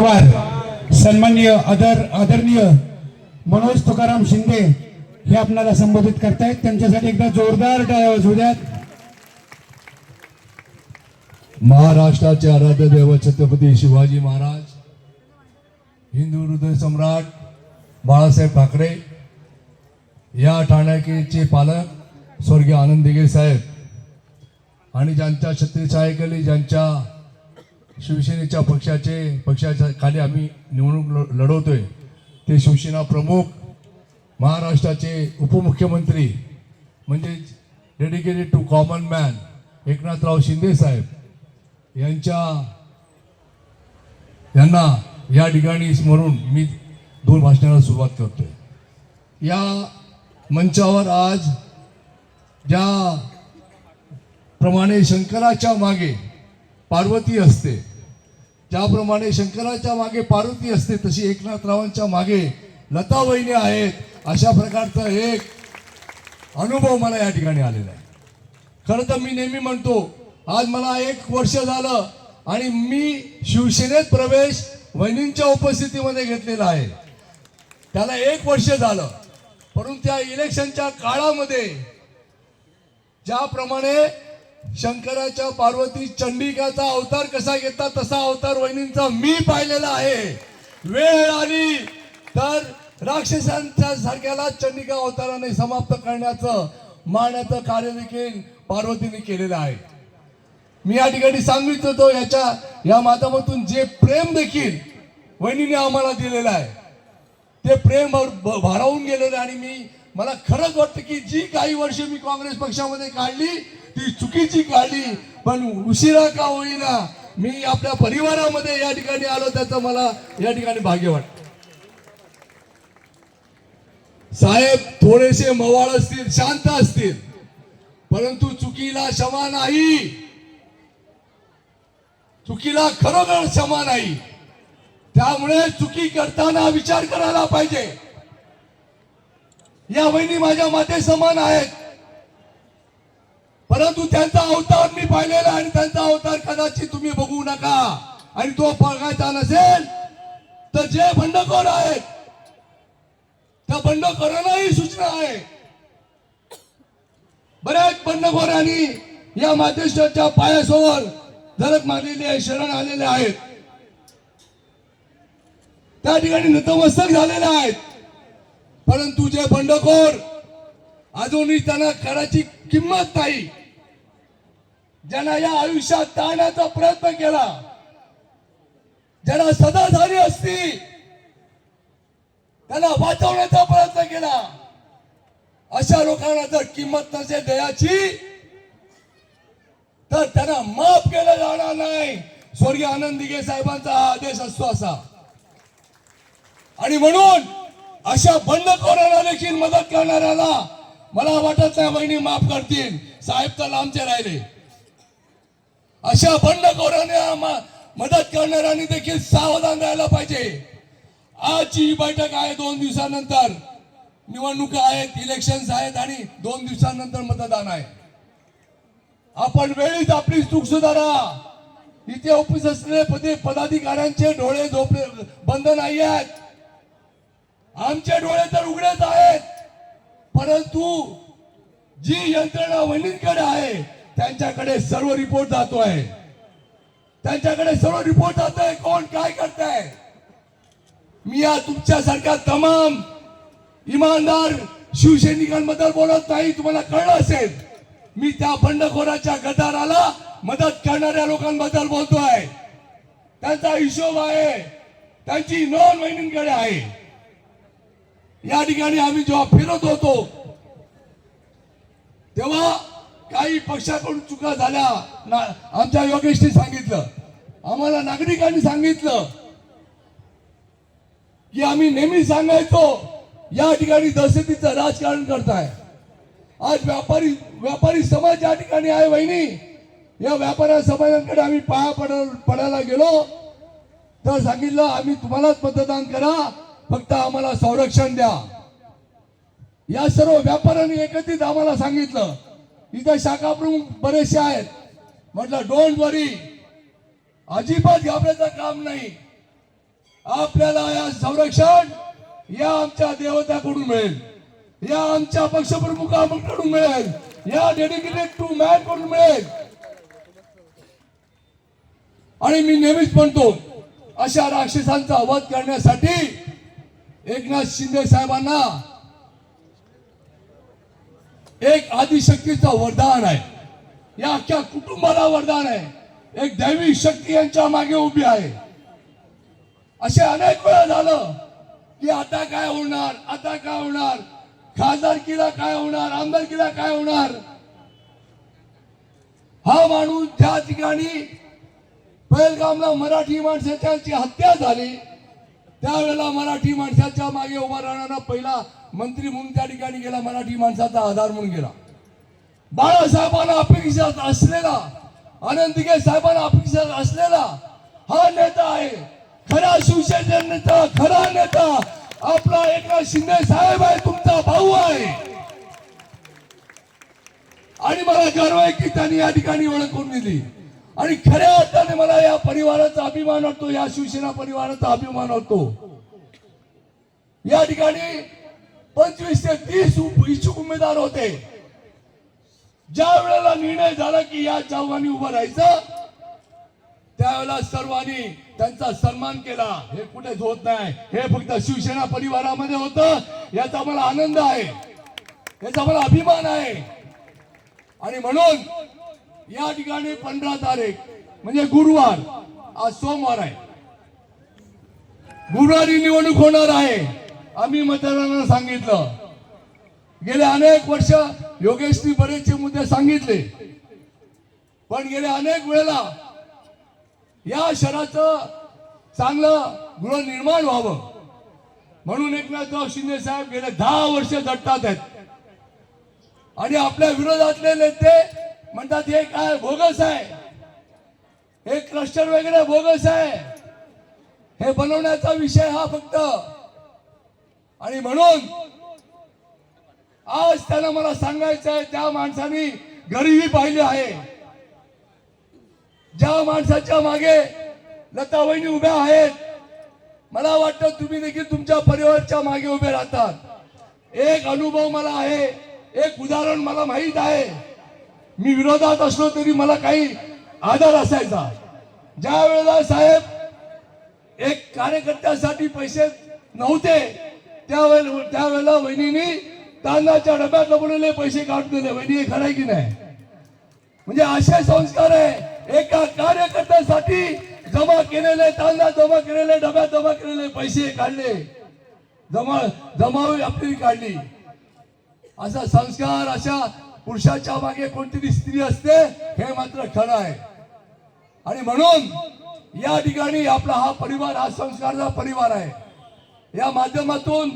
पवार सन्माननीय आदर आदरणीय मनोज तुकाराम शिंदे हे आपल्याला संबोधित करतायत. त्यांच्यासाठी एकदा जोरदार टाळ्या द्यात. महाराष्ट्राचे आराध्य देव छत्रपती शिवाजी महाराज हिंदू हृदय सम्राट बाळासाहेब ठाकरे या ठाण्याचे पालक स्वर्गीय आनंद दिघे साहेब आणि ज्यांच्या छत्रीछायेखाली ज्यांच्या शिवसेनेच्या पक्षाचे पक्षाच्या खाली आम्ही निवडणूक लढवतोय. ते शिवसेना प्रमुख महाराष्ट्राचे उपमुख्यमंत्री म्हणजे dedicated to common man Eknathrao Shinde saheb यांच्या यांना या ठिकाणी स्मरून मी दोन भाषणाला सुरुवात करतोय. या मंचावर आज ज्या प्रमाणे शंकराच्या मागे पार्वती असते ज्याप्रमाणे शंकराच्या मागे पार्वती असते तशी एकनाथरावांच्या मागे लता वहिनी आहेत. अशा प्रकारचा एक अनुभव मला या ठिकाणी आलेला आहे. खरं तर मी नेहमी म्हणतो आज मला एक वर्ष झालं आणि मी शिवसेनेत प्रवेश वहिनींच्या उपस्थितीमध्ये घेतलेला आहे. त्याला एक वर्ष झालं परंतु त्या इलेक्शनच्या काळामध्ये ज्याप्रमाणे शंकराच्या पार्वती चंडिकाचा अवतार कसा घेतला तसा अवतार वहिनींचा मी पाहिलेला आहे. वेळ आली तर राक्षसांच्या सारख्याला चंडिका अवताराने समाप्त करण्याचं मारण्याचं कार्य देखील पार्वतीने केलेलं आहे. मी या ठिकाणी सांगितलं होतो याच्या या माध्यमातून जे प्रेम देखील वहिनीने आम्हाला दिलेलं आहे ते प्रेम भारावून गेलेलं आहे. आणि मी मला खरंच वाटतं की जी काही वर्ष मी काँग्रेस पक्षामध्ये काढली ती चुकीची काढली पण उशिरा का होईना मी आपल्या परिवारामध्ये या ठिकाणी आलो त्याचं मला या ठिकाणी भाग्य वाटत. साहेब थोडेसे मवाळ असतील शांत असतील परंतु चुकीला क्षमा नाही चुकीला खरोखर क्षमा नाही त्यामुळे चुकी करताना विचार करायला पाहिजे. या बहिणी माझ्या माते समान आहेत. परंतु त्यांचा अवतार मी पाहिलेला आणि त्यांचा अवतार कदाचित तुम्ही बघू नका. आणि तो बघायचा नसेल तर जे बंडखोर आहेत त्या बंडखोरांनाही सूचना आहे. बऱ्याच बंडखोरांनी या मातेश्वरच्या पायासमोर धडक मारलेली आहे शरण आलेले आहेत. त्या ठिकाणी नतमस्तक झालेले आहेत. परंतु जे बंडखोर अजूनही त्यांना कराची किंमत नाही. ज्यांना या आयुष्यात टाळण्याचा प्रयत्न केला ज्यांना सदा झाली असती त्यांना वाचवण्याचा प्रयत्न केला अशा लोकांना जर किंमत नसेल दयाची तर त्यांना माफ केलं जाणार नाही. स्वर्गीय आनंद साहेबांचा हा आदेश असतो असा. आणि म्हणून अशा बंडखोरांना देखील मदत करणाऱ्याला मला वाटत नाही बहिणी माफ करतील. साहेब तर लांबचे राहिले. अशा बंडखोरांना मदत करणाऱ्यांनी देखील सावधान राहायला पाहिजे. आजची ही बैठक आहे दोन दिवसानंतर. निवडणुका आहेत इलेक्शन्स आहेत आणि दोन दिवसानंतर मतदान आहे. आपण वेळीच आपली चूक सुधारा. इथे ऑफिस असलेले पदे पदाधिकाऱ्यांचे डोळे झोपले बंद नाही आहेत. आमचे डोळे तर उघडेच आहेत. परंतु जी यंत्रणा वहिनींकडे आहे त्यांच्याकडे सर्व रिपोर्ट जातोय. त्यांच्याकडे सर्व रिपोर्ट जातोय. कोण काय करताय? मी या तुमच्यासारख्या तमाम इमानदार शिवसैनिकांबद्दल बोलत नाही. तुम्हाला कळलं असेल मी त्या बंडखोराच्या गटाराला मदत करणाऱ्या लोकांबद्दल बोलतोय. त्यांचा हिशोब आहे. त्यांची नोंद वहिनींकडे आहे. या ठिकाणी आम्ही जेव्हा फिरत होतो तेव्हा काही पक्षाकडून चुका झाल्या. आमच्या योगेशने सांगितलं. आम्हाला नागरिकांनी सांगितलं की आम्ही नेहमी सांगायचो या ठिकाणी दहशतीचं राजकारण करताय. आज व्यापारी व्यापारी समाज या ठिकाणी आहे वहिनी. या व्यापाऱ्या समाजांकडे आम्ही पाया पड पडायला गेलो. तर सांगितलं आम्ही तुम्हालाच मतदान करा. फक्त आम्हाला संरक्षण द्या. या सर्व व्यापाऱ्यांनी एकत्रित आम्हाला सांगितलं. इथं शाखा प्रमुख बरेचसे आहेत. म्हटलं डोंट वरी अजिबात घाबरायचं काम नाही. आपल्याला या संरक्षण या आमच्या देवताकडून मिळेल. या आमच्या पक्षप्रमुखांकडून मिळेल. या डेडिकेटेड टू मॅनकडून मिळेल. आणि मी नेहमीच म्हणतो अशा राक्षसांचा वध करण्यासाठी एकनाथ शिंदे साहेबांना एक आदिशक्तीचं वरदान आहे. या अख्ख्या कुटुंबाला वरदान आहे. एक दैवी शक्ती यांच्या मागे उभी आहे. असे अनेक वेळा झालं की आता काय होणार? आता काय होणार? खासदारकीला काय होणार? आमदारकीला काय होणार? हा माणूस त्या ठिकाणी पहिलगामला मराठी माणसाची हत्या झाली त्यावेळेला मराठी माणसाच्या मागे उभा राहणारा पहिला मंत्री म्हणून त्या ठिकाणी गेला मराठी माणसाचा आधार म्हणून गेला. बाळासाहेबांना अपेक्षा असलेला आनंद दिघे साहेबांना अपेक्षा असलेला हा नेता आहे. खरा शिवसेना नेता खरा नेता आपला एकनाथ शिंदे साहेब आहे तुमचा भाऊ आहे. आणि मला गर्व आहे की त्यांनी या ठिकाणी ओळख करून दिली. आणि खऱ्या अर्थाने मला या परिवाराचा अभिमान वाटतो या शिवसेना परिवाराचा अभिमान वाटतो. या ठिकाणी पंचवीस ते तीस इच्छुक उमेदवार होते. ज्या वेळेला निर्णय झाला की या चौघांनी उभं राहायचं त्यावेळेला सर्वांनी त्यांचा सन्मान केला. हे कुठेच होत नाही. हे फक्त शिवसेना परिवारामध्ये होत. याचा मला आनंद आहे. याचा मला अभिमान आहे. आणि म्हणून या ठिकाणी पंधरा तारीख म्हणजे गुरुवार आज सोमवार आहे. गुरुवारी निवडणूक होणार आहे. आम्ही मतदारांना सांगितलं. गेले अनेक वर्ष योगेशनी बरेचसे मुद्दे सांगितले. पण गेले अनेक वेळेला या शहराचं चांगलं गृहनिर्माण व्हावं. म्हणून एकनाथराव शिंदे साहेब गेले दहा वर्ष झटतात आहेत. आणि आपल्या विरोधातले नेते म्हणतात हे काय बोगस आहे? हे क्लस्टर वगैरे बोगस आहे? हे बनवण्याचा विषय हा फक्त आणि म्हणून आज त्यांना मला सांगायचं आहे त्या माणसाने गरिबी पाहिली आहे ज्या माणसाच्या मागे लता वहिनी उभ्या आहेत मला वाटतं तुम्ही देखील तुमच्या परिवाराच्या मागे उभे राहतात. एक अनुभव मला आहे एक उदाहरण मला माहीत आहे. मी विरोधात असलो तरी मला काही आधार असायचा. ज्या वेळेला साहेब एक कार्यकर्त्यासाठी पैसे नव्हते त्यावेळेला त्यावेळेला वहिनीने तांदळाच्या डब्यात लपडलेले पैसे काढून दिले. वहिनी हे खरं आहे की नाही? म्हणजे असे संस्कार आहे. एका कार्यकर्त्यासाठी जमा केलेले तांदळा जमा केलेले डब्यात जमा केलेले पैसे काढले. जमा जमावी आपली काढली. असा संस्कार अशा पुरुषाच्या मागे कोणतरी स्त्री असते हे मात्र खरं आहे. आणि म्हणून या ठिकाणी आपला हा परिवार हा संस्कारचा परिवार आहे. या माध्यमातून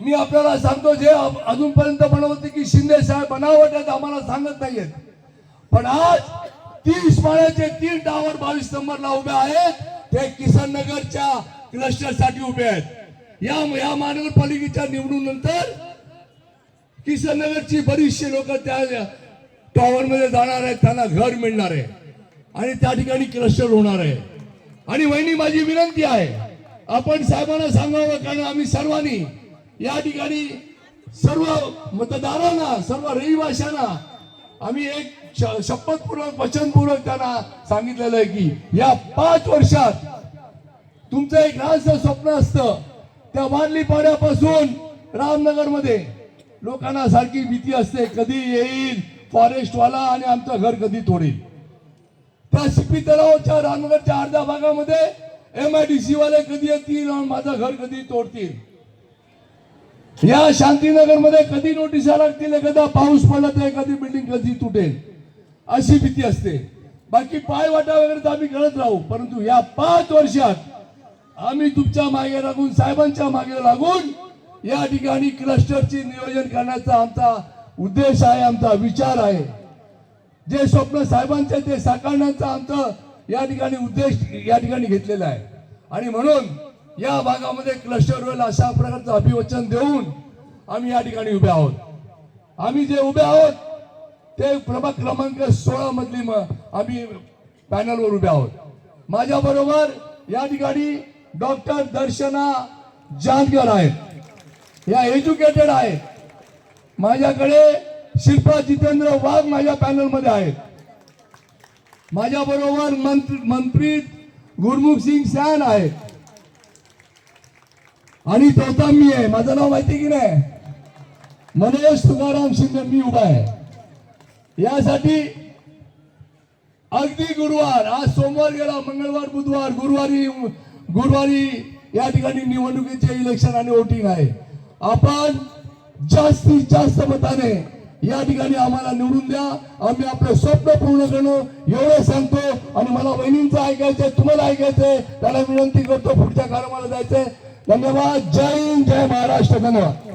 मी आपल्याला सांगतो जे अजूनपर्यंत म्हणत होते की शिंदे साहेब बनावट आहेत आम्हाला सांगत नाहीयेत. पण आज तीस माळ्याचे तीन टावर बावीस नंबरला उभे आहेत. ते किसन नगरच्या क्लस्टरसाठी उभे आहेत. या या महानगरपालिकेच्या निवडूनंतर किसन नगरची बरीचशी लोक त्या टॉवर मध्ये जाणार आहेत. त्यांना घर मिळणार आहे. आणि त्या ठिकाणी क्लस्टर होणार आहे. आणि वहिनी माझी विनंती आहे आपण साहेबांना सांगावं कारण आम्ही सर्वांनी या ठिकाणी सर्व मतदारांना सर्व रहिवाशांना आम्ही एक श- शपथपूर्वक वचनपूर्वक त्यांना सांगितलेलं आहे की या पाच वर्षात तुमचं एक लहानसं स्वप्न असतं. त्या वारली पाड्यापासून रामनगरमध्ये लोकांना सारखी भीती असते कधी येईल फॉरेस्टवाला आणि आमचं घर कधी तोडेल. त्या शिपी तलावच्या रामनगरच्या अर्ध्या भागामध्ये एम आय डी सी वाले कधी येतील आणि माझं घर कधी तोडतील? या शांतीनगरमध्ये कधी नोटिसा लागतील एखादा पाऊस पडला तर एखादी बिल्डिंग कधी तुटेल? अशी भीती असते. बाकी पाय वाटा वगैरे तर आम्ही करत राहू परंतु या पाच वर्षात आम्ही तुमच्या मागे लागून साहेबांच्या मागे लागून या ठिकाणी क्लस्टरची नियोजन करण्याचा आमचा उद्देश आहे आमचा विचार आहे. जे स्वप्न साहेबांचे ते साकारण्याचा आमचं या ठिकाणी उद्देश या ठिकाणी घेतलेला आहे. आणि म्हणून या भागामध्ये क्लस्टर होईल अशा प्रकारचं अभिवचन देऊन आम्ही या ठिकाणी उभे आहोत. आम्ही जे उभे आहोत ते प्रभाग क्रमांक सोळा मधली आम्ही पॅनलवर उभे आहोत. माझ्या बरोबर या ठिकाणी डॉक्टर दर्शना जानकर आहेत. या एज्युकेटेड आहेत. माझ्याकडे शिल्पा जितेंद्र वाघ माझ्या पॅनलमध्ये आहेत. माझ्या बरोबर मंत्री मनप्रीत गुरमुख सिंग सॅन आहे आणि चौथा मी आहे. माझं नाव माहिती की नाही? मनोज तुकाराम सिंग मी उभा आहे. यासाठी अगदी गुरुवार आज सोमवार गेला मंगळवार बुधवार गुरुवारी गुरुवारी या ठिकाणी निवडणुकीचे इलेक्शन आणि वोटिंग आहे. आपण जास्तीत जास्त मताने या ठिकाणी आम्हाला निवडून द्या. आम्ही आपलं स्वप्न पूर्ण करणं एवढं सांगतो आणि मला वहिनींचं ऐकायचंय तुम्हाला ऐकायचंय. त्याला विनंती करतो पुढच्या कार्यक्रमाला जायचंय. धन्यवाद. जय हिंद जय महाराष्ट्र. धन्यवाद.